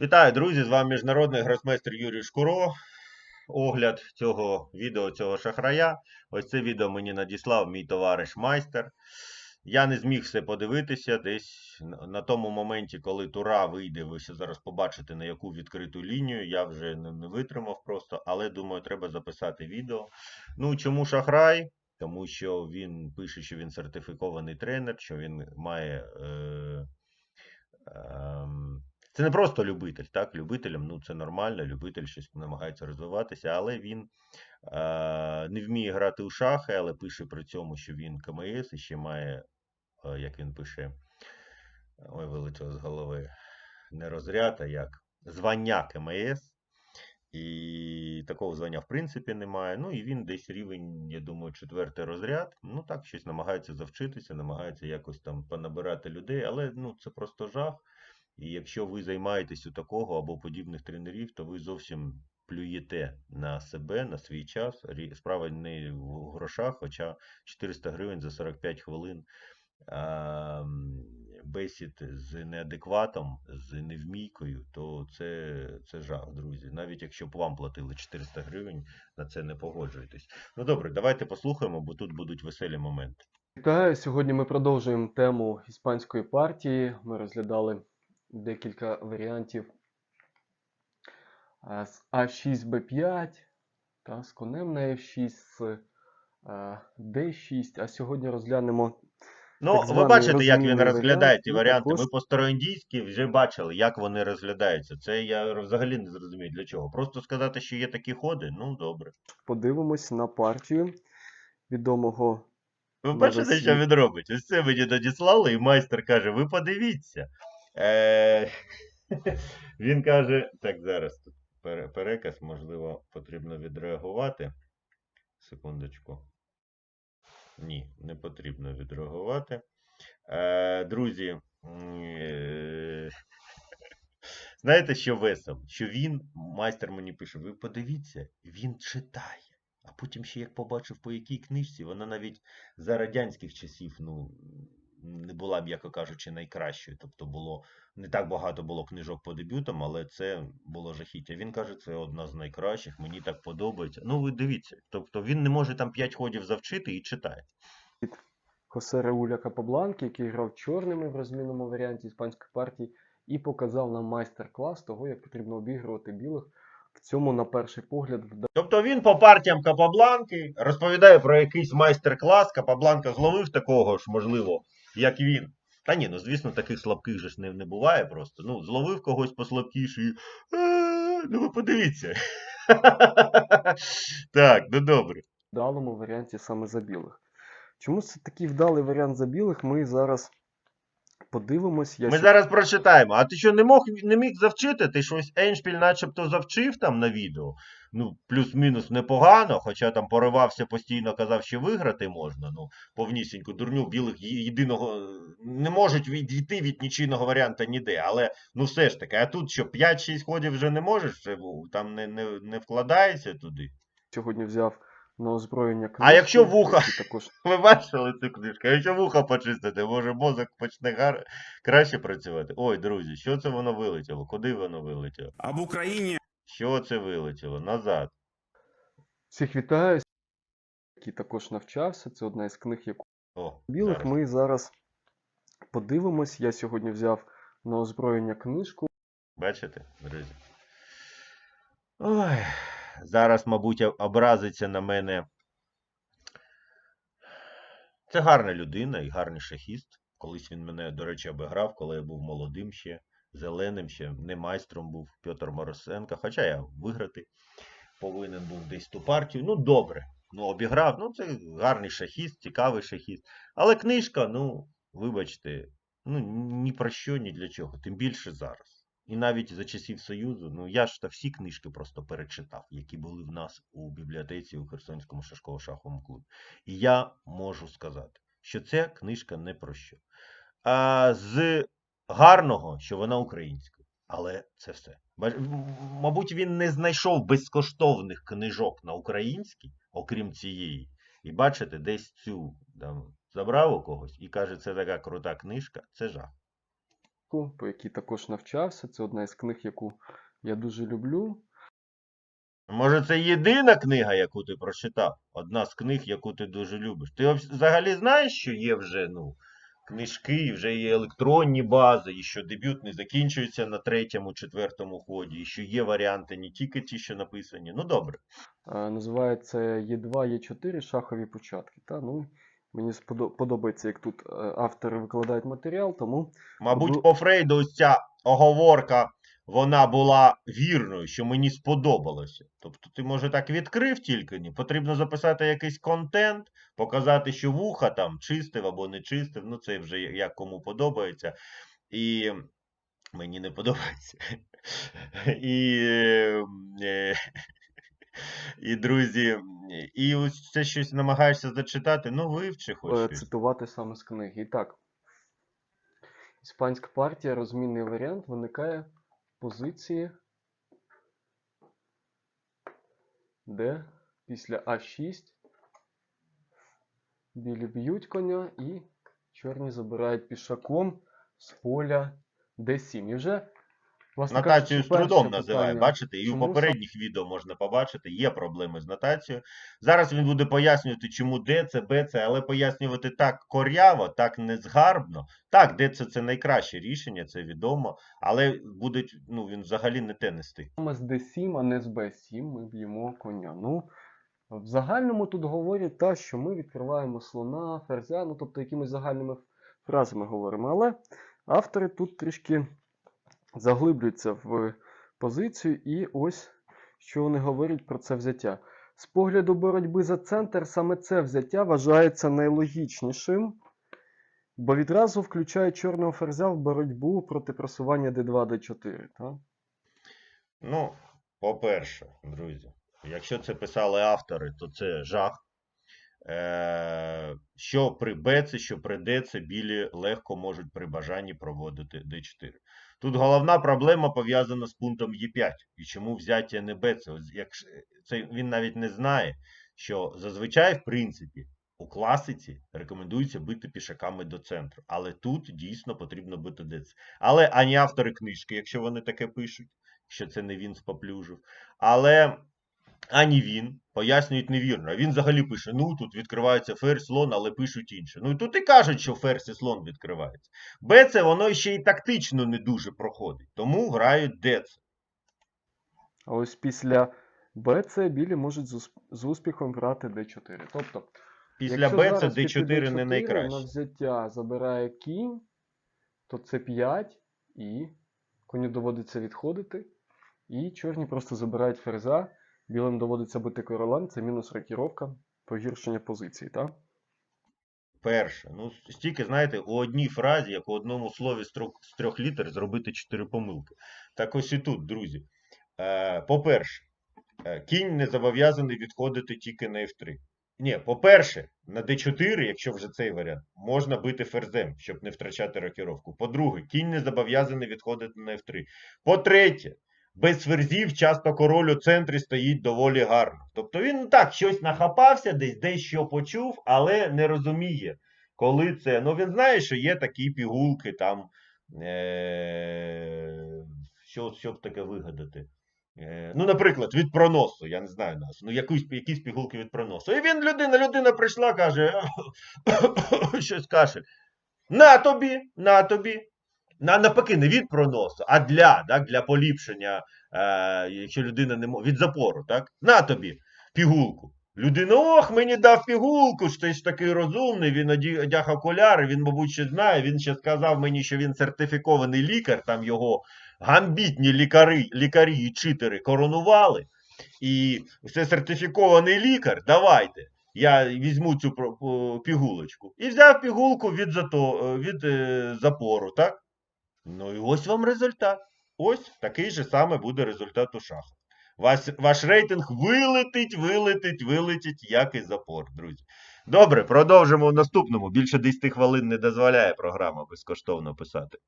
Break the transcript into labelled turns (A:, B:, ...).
A: Вітаю, друзі! З вами міжнародний гросмейстер Юрій Шкуро. Огляд цього відео, цього шахрая. Ось це відео мені надіслав мій товариш майстер. Я не зміг все подивитися десь на тому моменті, коли тура вийде, ви ще зараз побачите на яку відкриту лінію. Я вже не, витримав просто, але думаю, треба записати відео. Ну, чому шахрай? Тому що він пише, що він сертифікований тренер, що він має. Е, ем, це не просто любитель, так? Любителям, ну це нормально, любитель щось намагається розвиватися, але він е, не вміє грати у шахи, але пише при цьому, що він КМС і ще має, е, як він пише, ой, вилетіло з голови, не розряд, а як звання КМС. І такого звання, в принципі, немає. Ну і він десь рівень, я думаю, четвертий розряд. Ну так, щось намагається завчитися, намагається якось там понабирати людей, але ну, це просто жах. І якщо ви займаєтесь у такого або подібних тренерів, то ви зовсім плюєте на себе, на свій час. Справа не в грошах, хоча 400 гривень за 45 хвилин бесід з неадекватом, з невмійкою, то це, це жах, друзі. Навіть якщо б вам платили 400 гривень, на це не погоджуєтесь. Ну добре, давайте послухаємо, бо тут будуть веселі моменти.
B: Вітаю! Сьогодні ми продовжуємо тему іспанської партії. Ми розглядали декілька варіантів е, з А6, Б5 та з конем на F6, з е, D6. А сьогодні розглянемо
A: Ну, ви бачите, як він розглядає
B: варіант,
A: ті
B: і
A: варіанти.
B: також-
A: Ми по староіндійськи вже бачили, як вони розглядаються. Це я взагалі не зрозумію для чого. Просто сказати, що є такі ходи, ну добре.
B: подивимось на партію відомого
A: Ви
B: Ну,
A: бачите, що він робить? Ось це мені надіслали, і майстер каже: ви подивіться. Е... Він каже, так, зараз тут переказ, можливо, потрібно відреагувати. Секундочку. Ні, не потрібно відреагувати. Е, друзі, е, знаєте, що весело? Що він, майстер мені пише, ви подивіться, він читає. А потім ще як побачив, по якій книжці, вона навіть за радянських часів, ну, була, м'яко кажучи, найкращою. Тобто було не так багато було книжок по дебютам, але це було жахіття. Він каже, це одна з найкращих, мені так подобається. Ну, ви дивіться, тобто він не може там 5 ходів завчити і читає.
B: Хосе Рауля Капабланки, який грав чорними в розмінному варіанті іспанської партії, і показав нам майстер-клас того, як потрібно обігрувати білих. В цьому, на перший погляд, вда-
A: Тобто він по партіям Капабланки розповідає про якийсь майстер-клас. Капабланка зловив такого ж, можливо, як він. Та ні, ну звісно, таких слабких же ж не, не буває просто. Ну, зловив когось послабкіше і. «Е, Ну ви подивіться. Так, ну добре.
B: вдалому варіанті саме за білих. Чому це такий вдалий варіант за білих? Ми зараз подивимось. Я
A: Ми зараз прочитаємо. А ти що не мог не міг завчити? Ти щось Еншпіль начебто завчив там на відео. Ну, плюс-мінус непогано, хоча там поривався постійно, казав, що виграти можна. Ну, повнісінько дурню білих єдиного не можуть відійти від нічийного варіанта ніде. Але ну все ж таки, а тут що, 5-6 ходів вже не можеш, там не, не, не вкладається туди.
B: сьогодні взяв на озброєння книжку.
A: А якщо вуха?
B: Також
A: Ви бачили цю книжку? А якщо вуха почистити, може мозок почне гар... краще працювати. Ой, друзі, що це воно вилетіло? Куди воно вилетіло?
C: А в Україні
A: Що це вилетіло? Назад.
B: всіх вітаю, який також навчався. Це одна із книг, яку
A: О,
B: білих
A: зараз.
B: ми зараз подивимось. Я сьогодні взяв на озброєння книжку.
A: Бачите, друзі? Ой, зараз, мабуть, образиться на мене. Це гарна людина і гарний шахіст. Колись він мене, до речі, обіграв, коли я був молодим ще, зеленим ще, не майстром був Петр Моросенко. Хоча я виграти повинен був десь ту партію. Ну, добре. Ну, обіграв. Ну, це гарний шахіст, цікавий шахіст. Але книжка, ну, вибачте, ну, ні про що, ні для чого. Тим більше зараз. І навіть за часів Союзу, ну я ж та всі книжки просто перечитав, які були в нас у бібліотеці у Херсонському шашково-шаховому клубі. І я можу сказати, що ця книжка не про що. А з гарного, що вона українська. Але це все. Мабуть, він не знайшов безкоштовних книжок на українській, окрім цієї. І бачите, десь цю там, забрав у когось і каже, це така крута книжка, це жах.
B: Книжку, по якій також навчався. Це одна із книг, яку я дуже люблю.
A: Може, це єдина книга, яку ти прочитав? Одна з книг, яку ти дуже любиш. Ти взагалі знаєш, що є вже ну, книжки, вже є електронні бази, і що дебют не закінчується на третьому, четвертому ході, і що є варіанти не тільки ті, що написані. Ну добре.
B: Е, Називається Є2, Є4 шахові початки. Та? Ну, мені подобається, як тут е, автори викладають матеріал, тому
A: Мабуть, по Фрейду ось ця оговорка, вона була вірною, що мені сподобалося. Тобто ти, може, так відкрив тільки ні. Потрібно записати якийсь контент, показати, що вуха там чистив або не чистив. Ну, це вже як кому подобається. І мені не подобається. І, е, і друзі, і ось це щось намагаєшся зачитати, ну вивчи хоч
B: е, цитувати саме з книги. І так, іспанська партія, розмінний варіант, виникає в позиції, де після А6 білі б'ють коня і чорні забирають пішаком з поля Д7. І вже, власне
A: Нотацію з трудом називає,
B: питання,
A: бачите, і у
B: чому сам-
A: попередніх відео можна побачити, є проблеми з нотацією. Зараз він буде пояснювати, чому Д це, Б це, але пояснювати так коряво, так незгарбно. Так, Д це, це найкраще рішення, це відомо, але буде, ну, він взагалі не те нести.
B: Саме з D7, а не з B7 ми б'ємо коня. Ну, в загальному тут говорять та, що ми відкриваємо слона, ферзя, ну тобто якимись загальними фразами говоримо. Але автори тут трішки заглиблюються в позицію, і ось що вони говорять про це взяття. З погляду боротьби за центр, саме це взяття вважається найлогічнішим, бо відразу включає чорного ферзя в боротьбу проти просування d2, d4. Так?
A: Ну, по-перше, друзі, якщо це писали автори, то це жах. Е, що при Б, що при Д, це білі легко можуть при бажанні проводити Д4. Тут головна проблема пов'язана з пунктом Е5. І чому взяття не Б? Це, як, це він навіть не знає, що зазвичай, в принципі, у класиці рекомендується бити пішаками до центру. Але тут дійсно потрібно бити ДЦ. Але ані автори книжки, якщо вони таке пишуть, що це не він споплюжив. Але ані він пояснюють невірно. Він взагалі пише: ну тут відкривається ферзь, слон, але пишуть інше. Ну і тут і кажуть, що ферзь і слон відкривається. Б це воно ще й тактично не дуже проходить. Тому грають Д це.
B: А ось після БЦ білі можуть з, успіхом грати D4. Тобто,
A: Після Б це Д4 не найкраще.
B: На взяття забирає кінь, то це 5 і коню доводиться відходити. І чорні просто забирають ферзя, білим доводиться бити королем, це мінус рокіровка, погіршення позиції, так?
A: Перше, ну стільки, знаєте, у одній фразі, як у одному слові з трьох, з трьох літер, зробити чотири помилки. Так ось і тут, друзі. Е, по-перше, е, кінь не зобов'язаний відходити тільки на F3. Ні, по-перше, на D4, якщо вже цей варіант, можна бити ферзем, щоб не втрачати рокіровку. По-друге, кінь не зобов'язаний відходити на F3. По-третє, без ферзів часто король у центрі стоїть доволі гарно. Тобто він так щось нахапався, десь дещо почув, але не розуміє, коли це. Ну він знає, що є такі пігулки там. Е- що, що б таке вигадати? Е, Ну, наприклад, від проносу, я не знаю нас. Ну, якусь, якісь пігулки від проносу. І він людина, людина прийшла, каже, щось кашель. На тобі, на тобі. На, навпаки, не від проносу, а для, так, для поліпшення, е, якщо людина не може, від запору, так? На тобі пігулку. Людина, ох, мені дав пігулку, ж ти ж такий розумний, він одяг окуляри, він, мабуть, ще знає, він ще сказав мені, що він сертифікований лікар, там його гамбітні лікари, лікарі і читери коронували. І це сертифікований лікар, давайте. Я візьму цю пігулочку. І взяв пігулку від, зато, від е, запору, так? Ну і ось вам результат. Ось такий же саме буде результат у шахах. Ваш, ваш рейтинг вилетить, вилетить, вилетить, як і запор, друзі. Добре, продовжимо в наступному. Більше 10 хвилин не дозволяє програма безкоштовно писати.